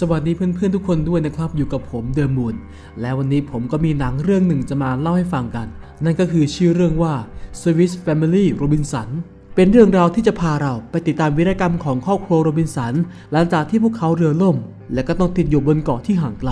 สวัสดีเพื่อนๆทุกคนด้วยนะครับอยู่กับผมเดอะมูนและวันนี้ผมก็มีหนังเรื่องหนึ่งจะมาเล่าให้ฟังกัน นั่นก็คือชื่อเรื่องว่า Swiss Family Robinson เป็นเรื่องราวที่จะพาเราไปติดตามวีรกรรมของครอบครัวโรบินสัน หลังจากที่พวกเขาเรือล่ม และก็ต้องติดอยู่บนเกาะที่ห่างไกล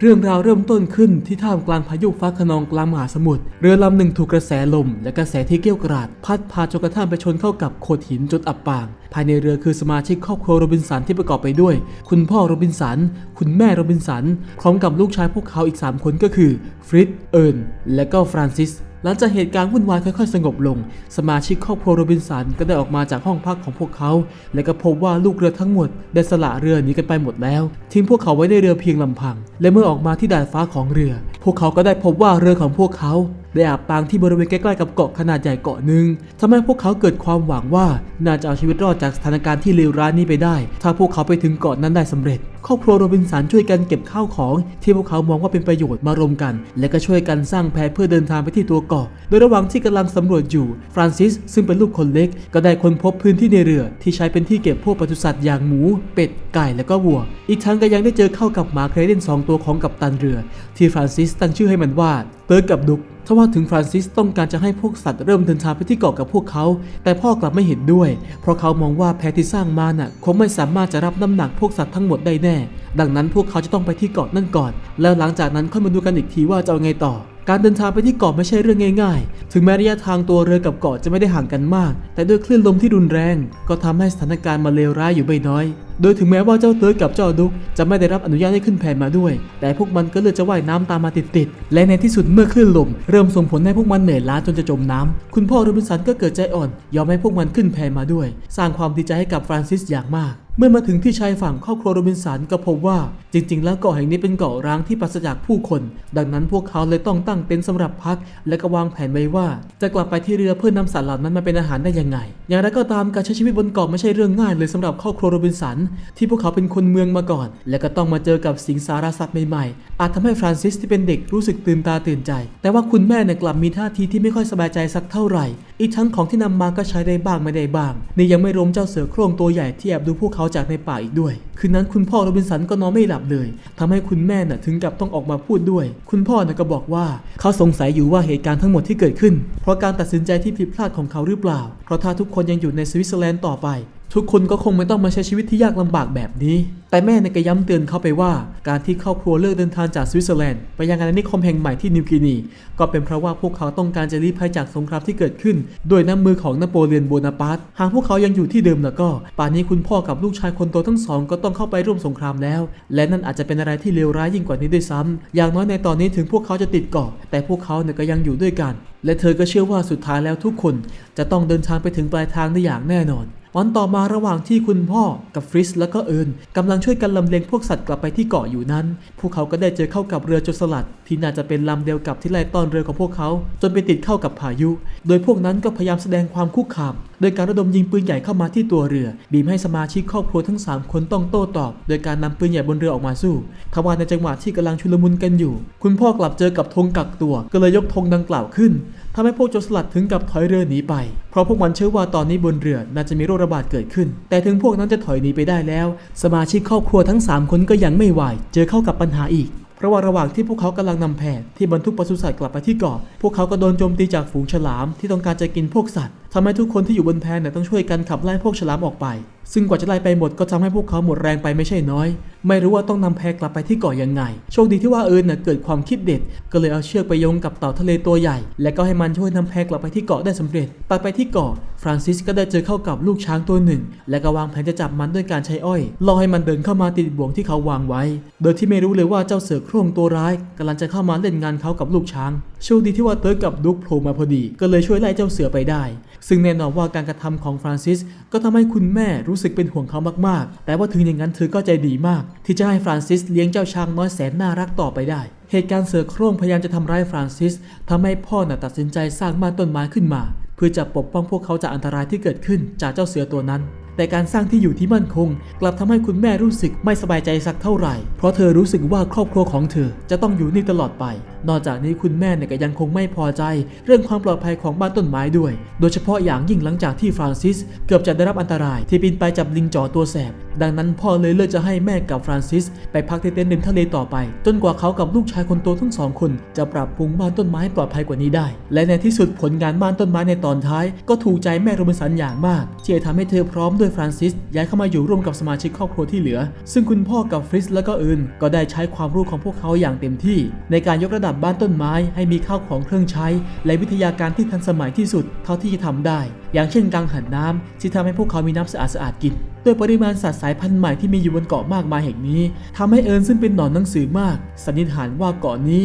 เรื่องราวเริ่มต้นขึ้นที่ท่ามกลางพายุฟ้าขนองกลางมหาสมุทร เรือลำหนึ่งถูกกระแสลม และกระแสที่เกี้ยวกราด พัดพาจนกระทั่งไปชนเข้ากับโขดหินจนอับปาง ภายในเรือคือสมาชิกครอบครัวโรบินสันที่ประกอบไปด้วย คุณพ่อโรบินสัน คุณแม่โรบินสัน พร้อมกับลูกชายพวกเขาอีก 3 คนก็คือ ฟริตเอิร์น และก็ฟรานซิส หลังจากเหตุการณ์วุ่นวายค่อยๆ สงบลง สมาชิกครอบครัวโรบินสันก็ได้ออกมาจากห้องพักของพวกเขา และก็พบว่าลูกเรือทั้งหมดได้สละเรือหนีกันไปหมดแล้ว ทิ้งพวกเขาไว้ในเรือเพียงลำพัง และเมื่อออกมาที่ดาดฟ้าของเรือ พวกเขาก็ได้พบว่าเรือของพวกเขา ได้อับปางที่บริเวณใกล้ๆกับเกาะขนาดใหญ่เกาะหนึ่งทำให้พวกเขาเกิดความหวังว่าน่าจะเอาชีวิตรอดจากสถานการณ์ที่เลวร้ายนี้ไปได้ ถ้าพวกเขาไปถึงเกาะนั้นได้สำเร็จ ครอบครัวโรบินสันช่วยกันเก็บข้าวของที่พวกเขามองว่าเป็นประโยชน์มารวมกัน และก็ช่วยกันสร้างแพเพื่อเดินทางไปที่ตัวเกาะ โดยระหว่างที่กำลังสำรวจอยู่ ฟรานซิส ซึ่งเป็นลูกคนเล็ก ก็ได้ค้นพบพื้นที่ในเรือ ที่ใช้เป็นที่เก็บพวกปศุสัตว์อย่างหมู เป็ด ไก่และก็วัว อีกทั้งก็ยังได้เจอเข้ากับหมาเครเดนสองตัวของกัปตันเรือ ที่ฟรานซิสตั้งชื่อให้มันว่าเติร์กกับดุกทว่าถึงฟรานซิสต้องการจะให้พวกสัตว์เริ่มเดินทางไปที่เกาะกับพวกเขา แต่พ่อกลับไม่เห็นด้วย เพราะเขามองว่าแพที่สร้างมาน่ะคงไม่สามารถจะรับน้ำหนักพวกสัตว์ทั้งหมดได้แน่ ดังนั้นพวกเขาจะต้องไปที่เกาะนั่นก่อน แล้วหลังจากนั้นค่อยมาดูกันอีกทีว่าจะเอาไงต่อ การเดินทางไปที่เกาะไม่ใช่เรื่องง่าย ๆ ถึงแม้ระยะทางตัวเรือกับเกาะจะไม่ได้ห่างกันมาก แต่ด้วยคลื่นลมที่รุนแรง ก็ทำให้สถานการณ์มาเลวร้ายอยู่ไม่น้อย โดยถึงแม้ว่าเจ้าเติร์กกับเจ้าดุกจะไม่ได้รับอนุญาตให้ขึ้นแพมาด้วย แต่พวกมันก็เลือกจะว่ายน้ำตามมาติดๆ และในที่สุดเมื่อคลื่นลม เริ่มส่งผลให้พวกมันเหนื่อยล้าจนจะจมน้ำคุณพ่อโรบินสันก็เกิดใจอ่อน ยอมให้พวกมันขึ้นแพมาด้วย สร้างความดีใจให้กับฟรานซิสอย่างมาก เมื่อมาถึงที่ชายฝั่งครอบครัวโรบินสันก็พบว่า จริง ๆ แล้วเกาะแห่งนี้เป็นเกาะร้างที่ปราศจากผู้คน ดังนั้นพวกเขาเลยต้องตั้งเต็นท์สำหรับพัก และก็วางแผนไว้ว่า จะกลับไปที่เรือเพื่อนำสัตว์เหล่านั้นมาเป็นอาหารได้ยังไง อย่างไรก็ตามการใช้ชีวิตบนเกาะไม่ใช่เรื่องง่ายเลยสำหรับครอบครัวโรบินสันที่พวกเขาเป็นคนเมืองมาก่อน และก็ต้องมาเจอกับสิงสารสัตว์ใหม่ๆ อาจทำให้ฟรานซิสที่เป็นเด็กรู้สึกตื่นตาตื่นใจ แต่ว่าคุณแม่เนี่ยกลับมีท่าทีที่ไม่ค่อยสบายใจสักเท่าไหร่ อีกทั้งของที่นำมาก็ใช้ได้บ้างไม่ได้บ้าง นี่ยังไม่รวมเจ้าเสือโคร่งตัวใหญ่ที่แอบดูพวกเขาจากในป่าอีกด้วย คืนนั้นคุณพ่อโรบินสันก็นอนไม่หลับเลยทำให้คุณแม่น่ะถึงกับต้องออกมาพูดด้วย คุณพ่อน่ะก็บอกว่าเขาสงสัยอยู่ว่าเหตุการณ์ทั้งหมดที่เกิดขึ้น เพราะการตัดสินใจที่ผิดพลาดของเขาหรือเปล่า เพราะถ้าทุกคนยังอยู่ในสวิตเซอร์แลนด์ต่อไป ทุกคนก็คงไม่ต้องมาใช้ชีวิตที่ยากลำบากแบบนี้ แต่แม่ในยก็ย้ำเตือนเขาไปว่า การที่ครอบครัวเลิกเดินทางจากสวิตเซอร์แลนด์ไปยังอาณานิคมแห่งใหม่ที่นิวกินี ก็เป็นเพราะว่าพวกเขาต้องการจะรีภัยจากสงครามที่เกิดขึ้น โดยน้ำมือของนโปเลียนโบนาปาร์ตหากพวกเขายังอยู่ที่เดิมแล้วก็ ป่านนี้คุณพ่อกับลูกชายคนโตทั้งสอง ก็ต้องเข้าไปร่วมสงครามแล้ว และนั่นอาจจะเป็นอะไรที่เลวร้ายยิ่งกว่านี้ด้วยซ้ำอย่างน้อยในตอนนี้ถึงพวกเขาจะติดเกาะแต่พวกเขาเนี่ยก็ยังอยู่ด้วยกัน และเธอก็เชื่อว่าสุดท้ายแล้วทุกคนจะต้องเดินทางไปถึงปลายทางได้อย่างแน่นอน วันต่อมาระหว่างที่คุณพ่อกับฟริสและก็เอิญกำลังช่วยกันลำเลียงพวกสัตว์กลับไปที่เกาะอยู่นั้น พวกเขาก็ได้เจอเข้ากับเรือโจรสลัด ที่น่าจะเป็นลำเดียวกับที่ไล่ต้อนเรือของพวกเขา จนไปติดเข้ากับพายุ โดยพวกนั้นก็พยายามแสดงความคุกคามโดยการระดมยิงปืนใหญ่เข้ามาที่ตัวเรือ บีบให้สมาชิกครอบครัวทั้ง 3 คนต้องโต้ตอบ โดยการนำปืนใหญ่บนเรือออกมาสู้ทว่าในจังหวะที่กำลังชุลมุนกันอยู่ คุณพ่อกลับเจอกับธงกักตัว ก็เลยยกธงดังกล่าวขึ้น ทำให้พวกโจรสลัดถึงกับถอยเรือหนีไป เพราะพวกมันเชื่อว่าตอนนี้บนเรือน่าจะมีโรคระบาดเกิดขึ้น แต่ถึงพวกนั้นจะถอยหนีไปได้แล้ว สมาชิกครอบครัวทั้ง 3 คนก็ยังไม่ไหวเจอเข้ากับปัญหาอีกเพราะว่าระหว่างที่พวกเขากำลังนำแพที่บรรทุกปศุสัตว์กลับไปที่เกาะพวกเขาก็โดนโจมตีจากฝูงฉลามที่ต้องการจะกินพวกสัตว์ ทำให้ทุกคนที่อยู่บนแพเนี่ยต้องช่วยกันขับไล่พวกฉลามออกไป ซึ่งกว่าจะไล่ไปหมดก็ทำให้พวกเขาหมดแรงไปไม่ใช่น้อย ไม่รู้ว่าต้องนำแพกลับไปที่เกาะยังไง โชคดีที่ว่าเอิญเน่ยเกิดความคิดเด็ด ก็เลยเอาเชือกไปโยงกับเต่าทะเลตัวใหญ่ และก็ให้มันช่วยนำแพกลับไปที่เกาะได้สำเร็จตัดไปที่เกาะฟรานซิสก็ได้เจอเข้ากับลูกช้างตัวหนึ่ง และก็วางแผนจะจับมันด้วยการใช้อ้อยล่อให้มันเดินเข้ามาติดบ่วงที่เขาวางไว้ โดยที่ไม่รู้เลยว่าเจ้าเสือโคร่งตัวร้ายกำลังจะเข้ามาเล่นงานเขากับลูกช้าง โชคดีที่ว่าเติร์กกับดุ๊กโผล่มาพอดี ก็เลยช่วยไล่เจ้าเสือไปได้ ซึ่งแน่นอนว่าการกระทำของฟรานซิสก็ทำให้คุณแม่รู้สึกเป็นห่วงเขามากๆ แต่ว่าถึงอย่างนั้นเธอก็ใจดีมาก ที่จะให้ฟรานซิสเลี้ยงเจ้าช้างน้อยแสนน่ารักต่อไปได้เหตุการณ์เสือโคร่งพยายามจะทำร้ายฟรานซิสทำให้พ่อน่ะตัดสินใจสร้างบ้านต้นไม้ขึ้นมา เพื่อจะปกป้องพวกเขาจากอันตรายที่เกิดขึ้นจากเจ้าเสือตัวนั้น แต่การสร้างที่อยู่ที่มั่นคง กลับทำให้คุณแม่รู้สึกไม่สบายใจสักเท่าไหร่ เพราะเธอรู้สึกว่าครอบครัวของเธอจะต้องอยู่นี่ตลอดไป นอกจากนี้คุณแม่เนี่ยก็ยังคงไม่พอใจ เรื่องความปลอดภัยของบ้านต้นไม้ด้วย โดยเฉพาะอย่างยิ่งหลังจากที่ฟรานซิส เกือบจะได้รับอันตราย ที่บินไปจับลิงจ่อตัวแสบ ดังนั้นพ่อเลยเลือกจะให้แม่กับฟรานซิส ไปพักที่เต็นท์ริมทะเลต่อไป จนกว่าเขากับลูกชายคนโตทั้งสองคน จะปรับปรุงบ้านต้นไม้ให้ปลอดภัยกว่านี้ได้ และในที่สุดผลงานบ้านต้นไม้ในตอนท้าย ก็ถูกใจแม่โรบินสันอย่างมากที่ทำให้เธอพร้อมด้วยยฟรานซิสย้ายเข้ามาอยู่ร่วมกับสมาชิกครอบครัวที่เหลือ ซึ่งคุณพ่อกับฟริสและก็เอิญก็ได้ใช้ความรู้ของพวกเขาอย่างเต็มที่ ในการยกระดับบ้านต้นไม้ ให้มีข้าวของเครื่องใช้ และวิทยาการที่ทันสมัยที่สุดเท่าที่จะทำได้ อย่างเช่นกังหันน้ำที่ทำให้พวกเขามีน้ำสะอาดสะอาดกินด้วยปริมาณสัตว์สายพันธุ์ใหม่ที่มีอยู่บนเกาะมากมายแห่งนี้ทำให้เอิญซึ่งเป็นหนอนหนังสือมาก สันนิษฐานว่าเกาะนี้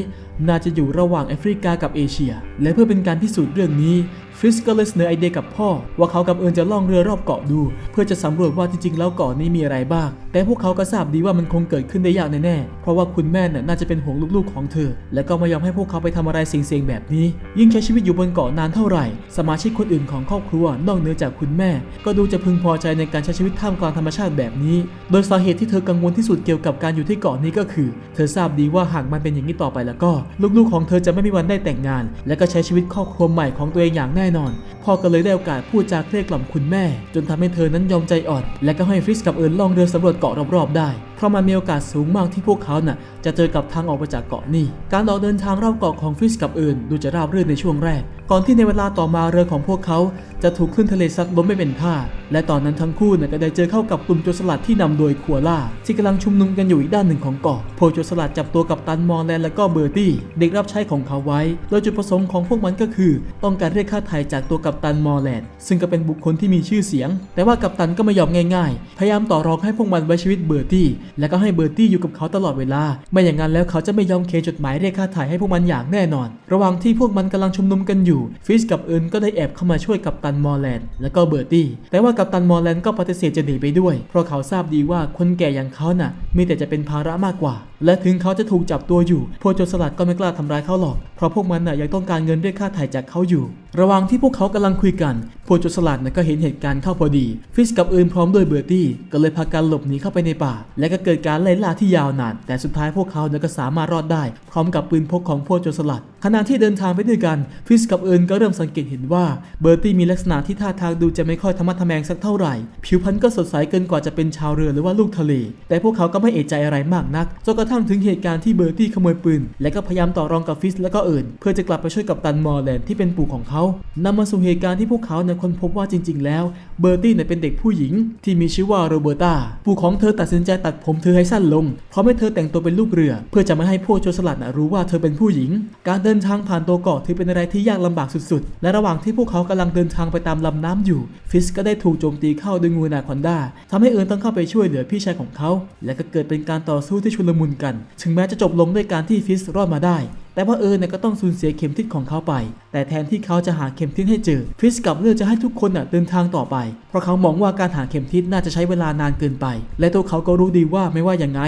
น่าจะอยู่ระหว่างแอฟริกากับเอเชีย และเพื่อเป็นการพิสูจน์เรื่องนี้ ฟริสก็เลยเสนอไอเดียกับพ่อ ว่าเขากับเอิญจะล่องเรือรอบเกาะดู เพื่อจะสำรวจว่าจริง ๆ แล้วเกาะนี้มีอะไรบ้าง แต่พวกเขาก็ทราบดีว่ามันคงเกิดขึ้นได้ยากแน่ๆเพราะว่าคุณแม่น่ะน่าจะเป็นห่วงลูกๆของเธอ และก็ไม่ยอมให้พวกเขาไปทำอะไรเสี่ยงๆแบบนี้ ยิ่งใช้ชีวิตอยู่บนเกาะนานเท่าไหร่ สมาชิกคนอื่นของครอบครัวนอกเหนือจากคุณแม่ ก็ดูจะพึงพอใจในการใช้ชีวิตท่ามกลางธรรมชาติแบบนี้ โดยสาเหตุที่เธอกังวลที่สุดเกี่ยวกับการอยู่ที่เกาะนี้ก็คือ เธอทราบดีว่าหากมันเป็นอย่างนี้ต่อไปแล้วก็ ลูกๆของเธอจะไม่มีวันได้แต่งงาน และก็ใช้ชีวิตครอบครัวใหม่ของตัวเองอย่างแน่นอน พ่อก็เลยได้โอกาสพูดจาเกลี้ยกล่อมคุณแม่ จนทำให้เธอนั้นยอมใจอ่อน และก็ให้ฟริสกับเอิญล่องเรือสำรวจเกาะรอบๆได้ เพราะมันมีโอกาสสูงมากที่พวกเขาน่ะจะเจอกับทางออกไปจากเกาะนี้การออกเดินทางรอบเกาะของฟิสกับเอิญดูจะราบรื่นในช่วงแรก ก่อนที่ในเวลาต่อมาเรือของพวกเขาจะถูกคลื่นทะเลซัดล้มไม่เป็นท่า และตอนนั้นทั้งคู่น่ะก็ได้เจอเข้ากับกลุ่มโจรสลัดที่นำโดยคัวล่า ที่กำลังชุมนุมกันอยู่อีกด้านหนึ่งของเกาะพวกโจรสลัดจับตัวกับตันมอร์แลนและก็เบอร์ตี้เด็กรับใช้ของเขาไว้ โดยจุดประสงค์ของพวกมันก็คือ ต้องการเรียกค่าไถ่จากตัวกัปตันมอร์แลนซึ่งก็เป็นบุคคลที่มีชื่อเสียง แต่ว่ากัปตันก็ไม่ยอมง่าย ๆ พยายามต่อรองให้พวกมันไว้ชีวิตเบอร์ตี้แล้วก็ให้เบอร์ตี้อยู่กับเขาตลอดเวลา ไม่อย่างนั้นแล้วเขาจะไม่ยอมเคจดหมายเรียกค่าไถ่ให้พวกมันอย่างแน่นอน ระหว่างที่พวกมันกำลังชุมนุมกันอยู่ ฟิสกับเอิญก็ได้แอบเข้ามาช่วยกัปตันมอร์แลนด์และก็เบอร์ตี้ แต่ว่ากัปตันมอร์แลนด์ก็ปฏิเสธจะหนีไปด้วย เพราะเขาทราบดีว่าคนแก่อย่างเขาน่ะมีแต่จะเป็นภาระมากกว่า และถึงเขาจะถูกจับตัวอยู่ พวกโจรสลัดก็ไม่กล้าทำร้ายเขาหรอก เพราะพวกมันน่ะยังต้องการเงินเรียกค่าไถ่จากเขาอยู่ ระหว่างที่พวกเขากำลังคุยกัน พวกโจรสลัดน่ะก็เห็นเหตุการณ์เข้าพอดี ฟิสกับเอิญพร้อมด้วยเบอร์ตี้ ก็เลยพากันหลบหนีเข้าไปในป่า และก็เกิดการไล่ล่าที่ยาวนาน แต่สุดท้ายพวกเขาน่ะก็สามารถรอดได้ พร้อมกับปืนพกของพวกโจรสลัด ขณะที่เดินทางไปด้วยกัน ฟิสกับเอิญก็เริ่มสังเกตเห็นว่าเบอร์ตี้มีลักษณะที่ท่าทางดูจะไม่ค่อยธรรมะทแมงสักเท่าไหร่ ผิวพรรณก็สดใสเกินกว่าจะเป็นชาวเรือหรือว่าลูกทะเล แต่พวกเขาก็ไม่เอะใจอะไรมากนักจนกระทั่งถึงเหตุการณ์ที่เบอร์ตี้ขโมยปืน และก็พยายามต่อรองกับฟิสและก็เอิญเพื่อจะกลับไปช่วยกับตันมอร์แลนที่เป็นปู่ของเขานำมาสู่เหตุการณ์ที่พวกเขาเนี่ยค้นพบว่าจริง ๆ แล้วเบอร์ตี้เนี่ยเป็นเด็กผู้หญิง ที่มีชื่อว่าโรเบอร์ตาปู่ของเธอตัดสินใจตัดผมเธอให้สั้นลงเพราะให้เธอแต่งตัวเป็นลูกเรือ เพื่อจะไม่ให้พวกโจรสลัดน่ะรู้ว่าเธอเป็นผู้หญิง การเดินทางผ่านตัวเกาะถือเป็นอะไรที่ยากลำบากสุดๆ และระหว่างที่พวกเขากำลังเดินทางไปตามลำน้ำอยู่ ฟิสก็ได้ถูกโจมตีเข้าด้วยงูนาคอนดาทำให้เอิญต้องเข้าไปช่วยเหลือพี่ชายของเขา และก็เกิดเป็นการต่อสู้ที่ชุลมุนกัน ถึงแม้จะจบลงด้วยการที่ฟิสรอดมาได้ แต่ว่าเอิญเนี่ยก็ต้องสูญเสียเข็มทิศของเขาไป แต่แทนที่เขาจะหาเข็มทิศให้เจอ ฟิสกลับเลือกจะให้ทุกคนน่ะเดินทางต่อไป เพราะเขามองว่าการหาเข็มทิศน่าจะใช้เวลานานเกินไป และตัวเขาก็รู้ดีว่าไม่ว่าอย่างไง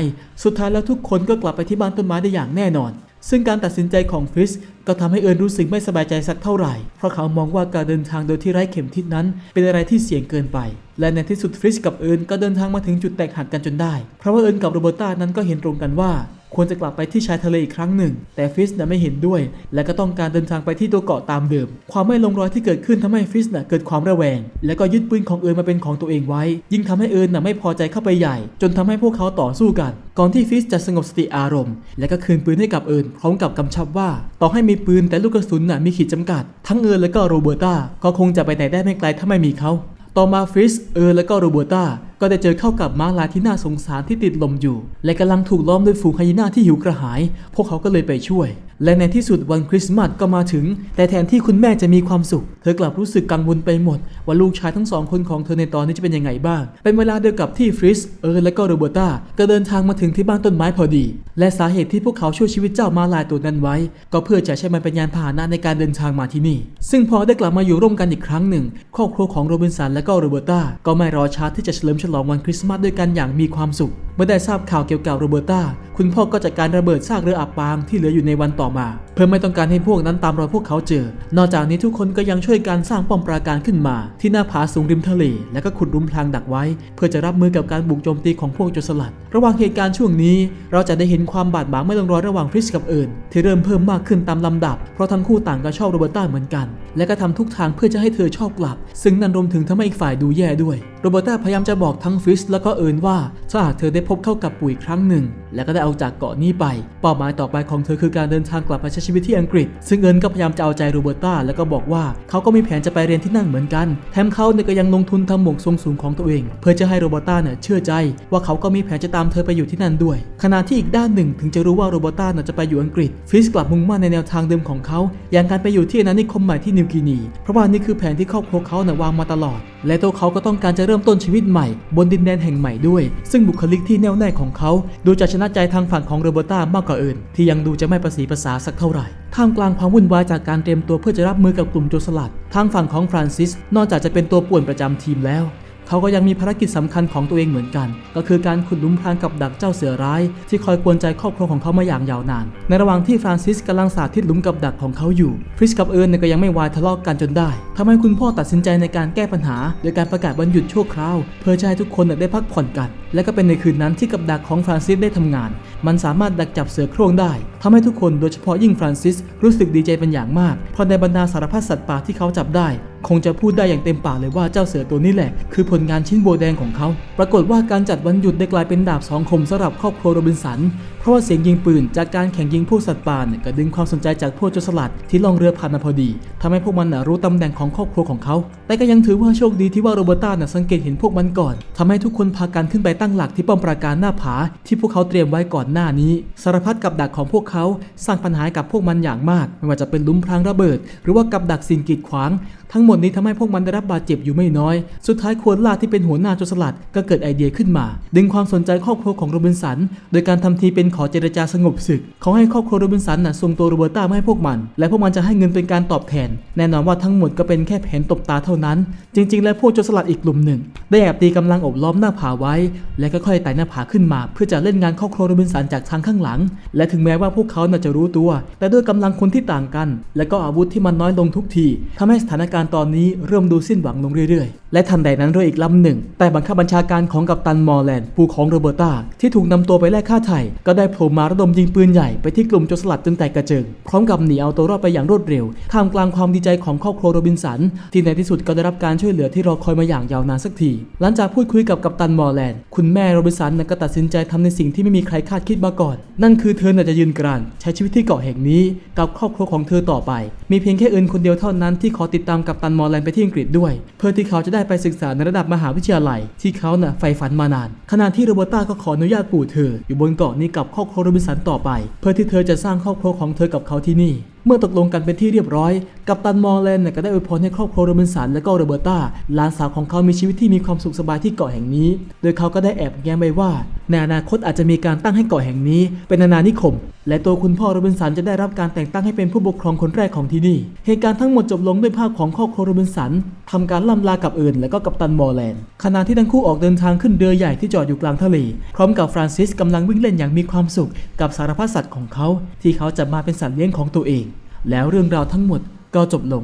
สุดท้ายแล้วทุกคนก็กลับไปที่บ้านต้นไม้ได้อย่างแน่นอน ซึ่งการตัดสินใจของฟริสก็ทำให้เอิญรู้สึกไม่สบายใจสักเท่าไหร่ เพราะเขามองว่าการเดินทางโดยที่ไร้เข็มทิศนั้น เป็นอะไรที่เสี่ยงเกินไป และในที่สุดฟริสกับเอิญก็เดินทางมาถึงจุดแตกหักกันจนได้ เพราะว่าเอิญกับโรเบอร์ต้านั้นก็เห็นตรงกันว่า ควรจะกลับไปที่ชายทะเลอีกครั้งหนึ่ง แต่ฟิสน่ะไม่เห็นด้วย และก็ต้องการเดินทางไปที่ตัวเกาะตามเดิม ความไม่ลงรอยที่เกิดขึ้นทำให้ฟิสน่ะเกิดความระแวง และก็ยึดปืนของเอิญมาเป็นของตัวเองไว้ ยิ่งทำให้เอิญน่ะไม่พอใจเข้าไปใหญ่ จนทำให้พวกเขาต่อสู้กัน ก่อนที่ฟิสจะสงบสติอารมณ์ และก็คืนปืนให้กับเอิญพร้อมกับกำชับว่า ต่อให้มีปืนแต่ลูกกระสุนน่ะมีขีดจำกัด ทั้งเอิญและก็โรเบอร์ตาก็คงจะไปไหนได้ไม่ไกลถ้าไม่มีเขาต่อมาฟริสเอิร์และก็โรเบอร์ตา ก็ได้เจอเข้ากับม้าลายที่น่าสงสารที่ติดลมอยู่ และกำลังถูกล้อมด้วยฝูงไฮยีน่าที่หิวกระหาย พวกเขาก็เลยไปช่วย และในที่สุดวันคริสต์มาสก็มาถึง แต่แทนที่คุณแม่จะมีความสุข เธอกลับรู้สึกกังวลไปหมด ว่าลูกชายทั้งสองคนของเธอในตอนนี้จะเป็นยังไงบ้าง เป็นเวลาเดียวกับที่ฟริสเอิร์และก็โรเบอร์ตาก็เดินทางมาถึงที่บ้านต้นไม้พอดี และสาเหตุที่พวกเขาช่วยชีวิตเจ้ามาลายตัวนั้นไว้ ก็เพื่อจะใช้มันเป็นยานพาหนะในการเดินทางมาที่นี่ ซึ่งพอได้กลับมาอยู่ร่วมกันอีกครั้งหนึ่ง ครอบครัวของโรบินสันและก็โรเบอร์ตาก็ไม่รอช้าที่จะเฉลิมฉลองลองวันคริสต์มาสด้วยกันอย่างมีความสุข เมื่อได้ทราบข่าวเกี่ยวกับโรเบอร์ตาคุณพ่อก็จัดการระเบิดซากเรืออับปางที่เหลืออยู่ในวันต่อมาเพื่อไม่ต้องการให้พวกนั้นตามรอยพวกเขาเจอ นอกจากนี้ทุกคนก็ยังช่วยการสร้างป้อมปราการขึ้นมา ที่หน้าผาสูงริมทะเล และก็ขุดหลุมพรางดักไว้ เพื่อจะรับมือกับการบุกโจมตีของพวกโจรสลัด ระหว่างเหตุการณ์ช่วงนี้ เราจะได้เห็นความบาดหมางไม่ลงรอยระหว่างฟริสกับเอิญที่เริ่มเพิ่มมากขึ้นตามลำดับ เพราะทั้งคู่ต่างก็ชอบโรเบร์ต้าเหมือนกัน และก็ทำทุกทางเพื่อจะให้เธอชอบกลับ ซึ่งนั่นรวมถึงทำให้อีกฝ่ายดูแย่ด้วย โรเบร์ต้าพยายามจะบอกทั้งฟริสแล้วก็เอิญว่าถ้าหากเธอได้พบเข้ากับปุ๋ยครั้งหนึ่ง และก็ได้เอาจากเกาะนี้ไป เป้าหมายต่อไปของเธอคือการเดินทางกลับมาใช้ชีวิตที่อังกฤษ ซึ่งเอิญก็พยายามจะเอาใจโรเบร์ต้าแล้วก็บอกว่าเขาก็มีแผนจะไปเรียนที่นั่นเหมือนกัน แถมเขาเนี่ยก็ยังลงทุนทำหมวกทรงสูงของตัวเอง เพื่อจะให้โรเบร์ต้าเนี่ยเชื่อใจ ว่าเขาก็มีแผนจะตามเธอไปอยู่ที่นั่นด้วย ขณะที่อีกด้านหนึ่งถึงจะรู้ว่าโรเบร์ต้าเนี่ยจะไปอยู่อังกฤษ ฟิสกลับมุ่งมั่นในแนวทางเดิมของเขา อย่างการไปอยู่ที่อาณานิคมใหม่ที่นิวกินี เพราะว่านี่คือแผนที่ครอบครัวเขาเนี่ยวางมาตลอด และตัวเขาก็ต้องการจะเริ่มต้นชีวิตใหม่ บนดินแดนแห่งใหม่ด้วย ซึ่งบุคลิกที่แน่วแน่ของเขา ดูจะชนะใจทางฝั่งของโรเบร์ตามากกว่าอื่น ที่ยังดูจะไม่ประสีภาษาสักเท่าไหร่ท่ามกลางความวุ่นวายจากการเตรียมตัวเพื่อจะรับมือกับกลุ่มโจรสลัดทางฝั่งของฟรานซิส นอกจากจะเป็นตัวป่วนประจำทีมแล้ว เขาก็ยังมีภารกิจสำคัญของตัวเองเหมือนกัน ก็คือการขุดหลุมพรางกับดักเจ้าเสือร้าย ที่คอยกวนใจครอบครัวของเขามาอย่างยาวนาน ในระหว่างที่ฟรานซิสกำลังสาธิตหลุมกับดักของเขาอยู่ฟริสกับเอิร์นก็ยังไม่วายทะเลาะกันจนได้ทำให้คุณพ่อตัดสินใจในการแก้ปัญหา โดยการประกาศวันหยุดชั่วคราว เพื่อจะให้ทุกคนได้พักผ่อนกัน และก็เป็นในคืนนั้นที่กับดักของฟรานซิสได้ทำงาน มันสามารถดักจับเสือโคร่งได้ทำให้ทุกคนโดยเฉพาะยิ่งฟรานซิสรู้สึกดีใจเป็นอย่างมากเพราะในบรรดาสารพัดสัตว์ป่าที่เขาจับได้ คงจะพูดได้อย่างเต็มปากเลยว่าเจ้าเสือตัวนี้แหละ คือผลงานชิ้นโบแดงของเขา ปรากฏว่าการจัดวันหยุดได้กลายเป็นดาบสองคมสำหรับครอบครัวโรบินสันเพราะว่าเสียงยิงปืนจากการแข่งยิงพวกสัตว์ป่าเนี่ยก็ดึงความสนใจจากพวกโจรสลัดที่ล่องเรือผ่านมาพอดีทำให้พวกมันน่ะรู้ตำแหน่งของครอบครัวของเขา แต่ก็ยังถือว่าโชคดีที่ว่าโรเบร์ต้าน่ะสังเกตเห็นพวกมันก่อนทำให้ทุกคนพากันขึ้นไปตั้งหลักที่ป้อมปราการหน้าผา ที่พวกเขาเตรียมไว้ก่อนหน้านี้ สารพัดกับดักของพวกเขาสร้างปัญหากับพวกมันอย่างมาก ไม่ว่าจะเป็นลุมพรางระเบิด หรือว่ากับดักสิ่งกีดขวาง ทั้งหมดนี้ทำให้พวกมันได้รับบาดเจ็บอยู่ไม่น้อย สุดท้ายควรล่าที่เป็นหัวหน้าโจรสลัดก็เกิดไอเดียขึ้นมา ดึงความสนใจครอบครัวของโรบินสัน โดยการทำทีเป็นขอเจรจาสงบศึก เขาให้ครอบครัวโรบินสันน่ะส่งตัวโรเบร์ต้ามาให้พวกมัน และพวกมันจะให้เงินเป็นการตอบแทน แน่นอนว่าทั้งหมดก็เป็นแค่แผนตบตาเท่านั้น จริง ๆ แล้วพวกโจรสลัดอีกกลุ่มหนึ่ง ได้แอบตีกำลังอบล้อมหน้าผาไว้ และก็ค่อยไต่หน้าผาขึ้นมา เพื่อจะเล่นงานครอบครัวโรบินสันจากทางข้างหลัง และถึงแม้ว่าพวกเขาน่ะจะรู้ตัว แต่ด้วยกำลังคนที่ต่างกัน และก็อาวุธที่มันน้อยลงทุกทีทำให้สถานการณ์ตอนนี้เริ่มดูสิ้นหวังลงเรื่อยๆ และทันใดนั้นเรืออีกลำหนึ่ง แต่บังคับบัญชาการของกัปตันมอร์แลนด์ผู้ของโรเบร์ตาที่ถูกนำตัวไปแลกค่าไถ่ก็ไได้โผล่มาระดมยิงปืนใหญ่ไปที่กลุ่มโจรสลัดจนแตกกระเจิง พร้อมกับหนีเอาตัวรอดไปอย่างรวดเร็ว ท่ามกลางความดีใจของครอบครัวโรบินสัน ที่ในที่สุดก็ได้รับการช่วยเหลือที่รอคอยมาอย่างยาวนานสักที หลังจากพูดคุยกับกัปตันมอร์แลนด์ คุณแม่โรบินสันน่ะก็ตัดสินใจทำในสิ่งที่ไม่มีใครคาดคิดมาก่อน นั่นคือเธอจะยืนกรานใช้ชีวิตที่เกาะแห่งนี้ กับครอบครัวของเธอต่อไป มีเพียงแค่เอิญคนเดียวเท่านั้นที่ขอติดตามกัปตันมอร์แลนด์ไปที่อังกฤษด้วย เพื่อที่เขาจะได้ไปศึกษาในระดับมหาวิทยาลัย ที่เขาน่ะใฝ่ฝันมานาน ขณะที่โรเบร์ต้าก็ขออนุญาตปู่เธออยู่บนเกาะนี้กับครอบครัวโรบินสันต่อไป เพื่อที่เธอจะสร้างครอบครัวของเธอกับเขาที่นี่ เมื่อตกลงกันเป็นที่เรียบร้อย กัปตันมอร์แลนด์ก็ได้อวยพรให้ครอบครัวโรบินสันและก็โรเบอร์ต้าหลานสาวของเขามีชีวิตที่มีความสุขสบายที่เกาะแห่งนี้ โดยเขาก็ได้แอบแย้มไว้ว่า ในอนาคตอาจจะมีการตั้งให้เกาะแห่งนี้ เป็นอาณานิคม และตัวคุณพ่อโรบินสันจะได้รับการแต่งตั้งให้เป็นผู้ปกครองคนแรกของที่นี่ เหตุการณ์ทั้งหมดจบลงด้วยภาพของครอบครัวโรบินสันทำการล่ำลากับเอิญและก็กัปตันมอร์แลนด์ขณะที่ทั้งคู่ออกเดินทางขึ้นเรือใหญ่ที่จอดอยู่กลางทะเลพร้อมกับฟรานซิสกำลังวิ่งเล่นอย่างมีความสุข กับสารพัดสัตว์ของเขา ที่เขาจะมาเป็นสัตว์เลี้ยงของตัวเอง แล้วเรื่องราวทั้งหมดก็จบลง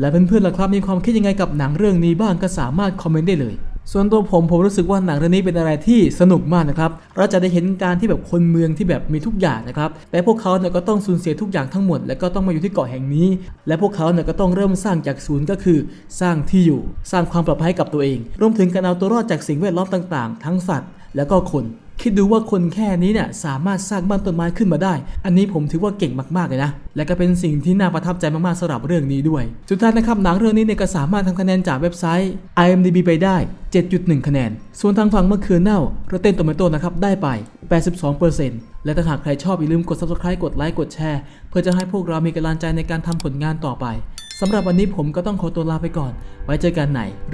และเพื่อนๆล่ะครับมีความคิดยังไงกับหนังเรื่องนี้บ้างก็สามารถคอมเมนต์ได้เลย ส่วนตัวผมผมรู้สึกว่าหนังเรื่องนี้เป็นอะไรที่สนุกมากนะครับ เราจะได้เห็นการที่แบบคนเมืองที่แบบมีทุกอย่างนะครับแต่พวกเขาเนี่ยก็ต้องสูญเสียทุกอย่างทั้งหมด และก็ต้องมาอยู่ที่เกาะแห่งนี้ และพวกเขาเนี่ยก็ต้องเริ่มสร้างจากศูนย์ก็คือ สร้างที่อยู่ สร้างความปลอดภัยกับตัวเอง รวมถึงการเอาตัวรอดจากสิ่งแวดล้อมต่าง ๆ ทั้งสัตว์ แล้วก็คน คิดดูว่าคนแค่นี้เนี่ยสามารถสร้างบ้านต้นไม้ขึ้นมาได้ อันนี้ผมถือว่าเก่งมากๆเลยนะ และก็เป็นสิ่งที่น่าประทับใจมากๆสำหรับเรื่องนี้ด้วย สุดท้ายนะครับหนังเรื่องนี้เนี่ยก็สามารถทำคะแนนจากเว็บไซต์ IMDb ไปได้ 7.1 คะแนน ส่วนทางฝั่งเมื่อคืนเน่าโรเต้นโตเมโตนะครับได้ไป 82%และถ้าหากใครชอบอย่าลืมกด subscribe กดไลค์กดแชร์ เพื่อจะให้พวกเรามีกำลังใจในการทำผลงานต่อไปสำหรับวันนี้ผมก็ต้องขอตัวลาไปก่อน ไว้เจอกันไหน